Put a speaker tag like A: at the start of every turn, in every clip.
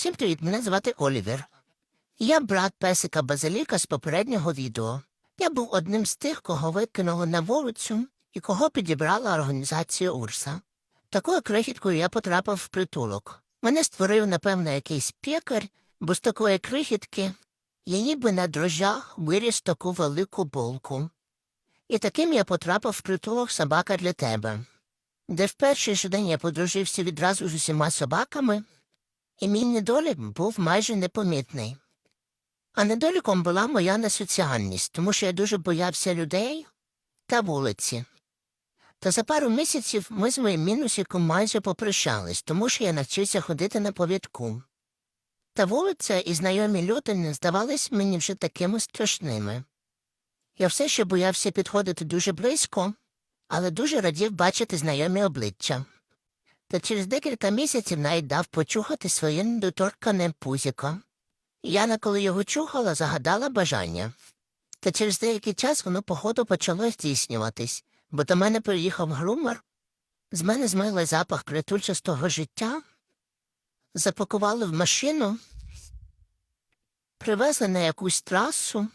A: Всім привіт, мене звати Олівер. Я брат песика Базиліка з попереднього відео. Я був одним з тих, кого викинули на вулицю і кого підібрала організація Урса. Такою крихіткою я потрапив в притулок. Мене створив, напевно, якийсь пекар, бо з такої крихітки я ніби на дрожжах виріс таку велику булку. І таким я потрапив в притулок собака для тебе, де в перший же день я подружився відразу з усіма собаками, і мій недолік був майже непомітний. А недоліком була моя несоціальність, тому що я дуже боявся людей та вулиці. Та за пару місяців ми з моїм мінусиком майже попрощались, тому що я навчився ходити на повідку. Та вулиця і знайомі люди не здавались мені вже такими страшними. Я все ще боявся підходити дуже близько, але дуже радів бачити знайомі обличчя. Та через декілька місяців навіть дав почухати своє недоторкане пузіко. Яна, коли його чухала, загадала бажання. Та через деякий час воно, походу, почало здійснюватись, бо до мене приїхав грумер, з мене змили запах притульчастого життя, запакували в машину, привезли на якусь трасу,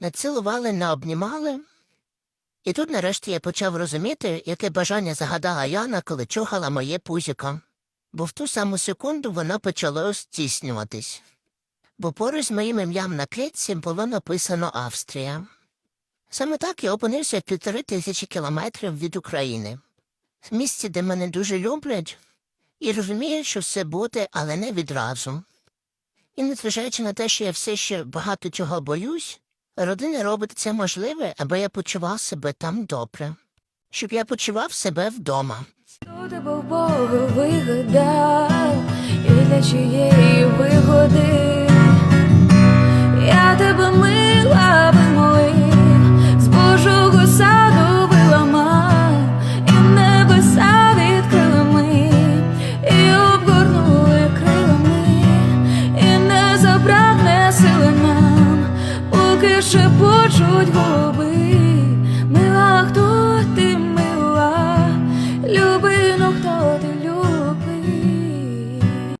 A: націлували, наобнімали. І тут нарешті я почав розуміти, яке бажання загадала Яна, коли чухала моє пузіко. Бо в ту саму секунду воно почало здійснюватись. Бо поруч з моїм ім'ям на клітці було написано Австрія. Саме так я опинився півтори тисячі кілометрів від України, в місці, де мене дуже люблять, і розумію, що все буде, але не відразу. І незважаючи на те, що я все ще багато чого боюсь, родина робить це можливе, аби я почував себе там добре, щоб я почував себе вдома.
B: Хто тебе в Бога вигадав і для чиєї вигоди? Шепочуть голуби